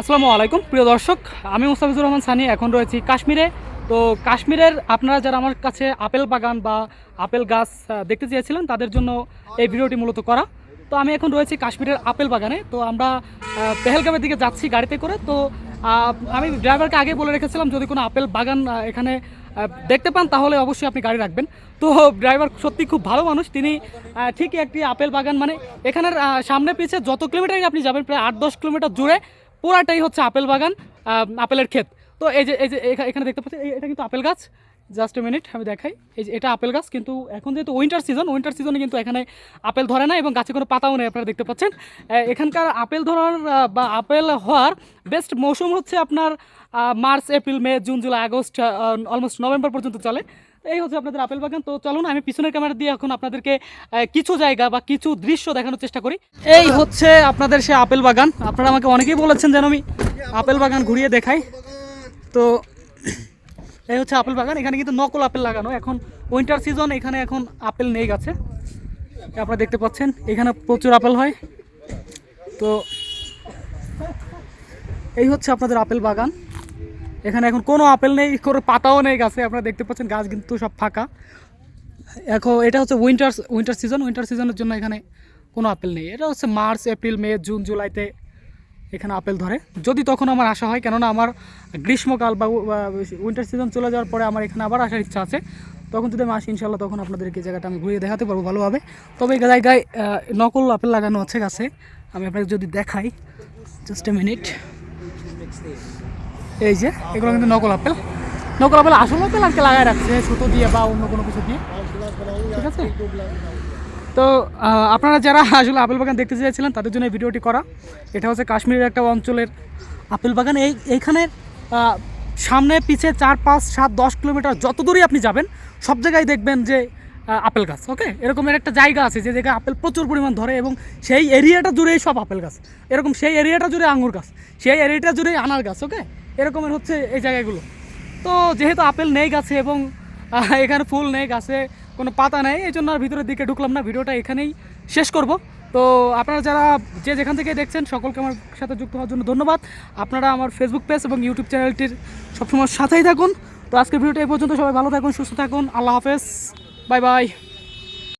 আসসালামু আলাইকুম, প্রিয় দর্শক। আমি মুস্তাফিজুর রহমান সানি, এখন রয়েছি কাশ্মীরে। তো কাশ্মীরের আপনারা যারা আমার কাছে আপেল বাগান বা আপেল গাছ দেখতে চেয়েছিলেন, তাদের জন্য এই ভিডিওটি মূলত করা। তো আমি এখন রয়েছি কাশ্মীরের আপেল বাগানে। তো আমরা পেহেলগামের দিকে যাচ্ছি গাড়িতে করে। তো আমি ড্রাইভারকে আগে বলে রেখেছিলাম, যদি কোনো আপেল বাগান এখানে দেখতে পান, তাহলে অবশ্যই আপনি গাড়ি রাখবেন। তো ড্রাইভার সত্যি খুব ভালো মানুষ। তিনি ঠিকই একটি আপেল বাগান মানে এখানের সামনে পিছে যত কিলোমিটারই আপনি যাবেন, প্রায় আট দশ কিলোমিটার জুড়ে পুরাটাই হচ্ছে আপেল বাগান আপেলের ক্ষেত। তো এই যে এই যে এখানে দেখতে পাচ্ছি এটা কিন্তু আপেল গাছ। জাস্ট এ মিনিট, আমি দেখাই। এই যে এটা আপেল গাছ, কিন্তু এখন যেহেতু উইন্টার সিজন উইন্টার সিজনে কিন্তু এখানে আপেল ধরে না এবং গাছে কোনো পাতাও নেই, আপনারা দেখতে পাচ্ছেন। এখানকার আপেল ধরার বা আপেল হওয়ার বেস্ট মৌসুম হচ্ছে আপনার March, April, May, June, July, August almost November পর্যন্ত চলে। এই হচ্ছে আপনাদের আপেল বাগান। তো চলুন, আমি পিছনের ক্যামেরা দিয়ে এখন আপনাদেরকে কিছু জায়গা বা কিছু দৃশ্য দেখানোর চেষ্টা করি। এই হচ্ছে আপনাদের সে আপেল বাগান। আপনারা আমাকে অনেকেই বলেছেন যেন আমি আপেল বাগান ঘুরিয়ে দেখাই। তো এই হচ্ছে আপেল বাগান, এখানে কিন্তু নকল আপেল লাগানো। এখন উইন্টার সিজন এখানে এখন আপেল নেই গাছে। আপনারা দেখতে পাচ্ছেন, এখানে প্রচুর আপেল হয়। তো এই হচ্ছে আপনাদের আপেল বাগান। এখানে এখন কোনো আপেল নেই, কোনো পাতাও নেই গাছে। আপনারা দেখতে পাচ্ছেন, গাছ কিন্তু সব ফাঁকা। এখন এটা হচ্ছে উইন্টার উইন্টার সিজন উইন্টার সিজনের জন্য এখানে কোনো আপেল নেই। এটা হচ্ছে মার্চ, এপ্রিল, মে, জুন, জুলাইতে এখানে আপেল ধরে। যদি তখন আমার আশা হয়, কেননা আমার গ্রীষ্মকাল বা উইন্টার সিজন চলে যাওয়ার পরে আমার এখানে আবার আসার ইচ্ছা আছে। তখন যদি আমি আসি ইনশাল্লাহ তখন আপনাদেরকে জায়গাটা আমি ঘুরিয়ে দেখাতে পারব ভালোভাবে। তবে এই জায়গায় নকল আপেল লাগানো আছে গাছে। আমি আপনাকে যদি দেখাই জাস্ট এ মিনিট এই যে, এগুলো কিন্তু নকল আপেল। নকল আপেল আসল আপেল আজকে লাগায় রাখছে, সুতো দিয়ে বা অন্য কোনো কিছু দিয়ে। ঠিক আছে? তো আপনারা যারা আসলে আপেল বাগান দেখতে চেয়েছিলেন, তাদের জন্য ভিডিওটি করা। এটা হচ্ছে কাশ্মীরের একটা অঞ্চলের আপেল বাগান। এই, এইখানে সামনে, পিছে চার, পাঁচ, সাত, দশ কিলোমিটার যত দূরই আপনি যাবেন, সব জায়গায় দেখবেন যে আপেল গাছ ওকে এরকমের একটা জায়গা আছে যে জায়গায় আপেল প্রচুর পরিমাণ ধরে এবং সেই এরিয়াটা জুড়েই সব আপেল গাছ। এরকম সেই এরিয়াটা জুড়ে আঙুর গাছ, সেই এরিয়াটা জুড়ে আনার গাছ ওকে এরকমের হচ্ছে এই জায়গাগুলো। তো যেহেতু আপেল নেই গাছে এবং এখানে ফুল নেই গাছে কোনো পাতা নেই, এই জন্য আর ভিতরের দিকে ঢুকলাম না। ভিডিওটা এখানেই শেষ করব। তো আপনারা যারা যে যেখান থেকে দেখছেন, সকলকে আমার সাথে যুক্ত হওয়ার জন্য ধন্যবাদ। আপনারা আমার ফেসবুক পেজ এবং ইউটিউব চ্যানেলটির সবসময় সাথেই থাকুন। তো আজকের ভিডিওটা এই পর্যন্ত। সবাই ভালো থাকুন, সুস্থ থাকুন। আল্লাহ হাফেজ। Bye bye.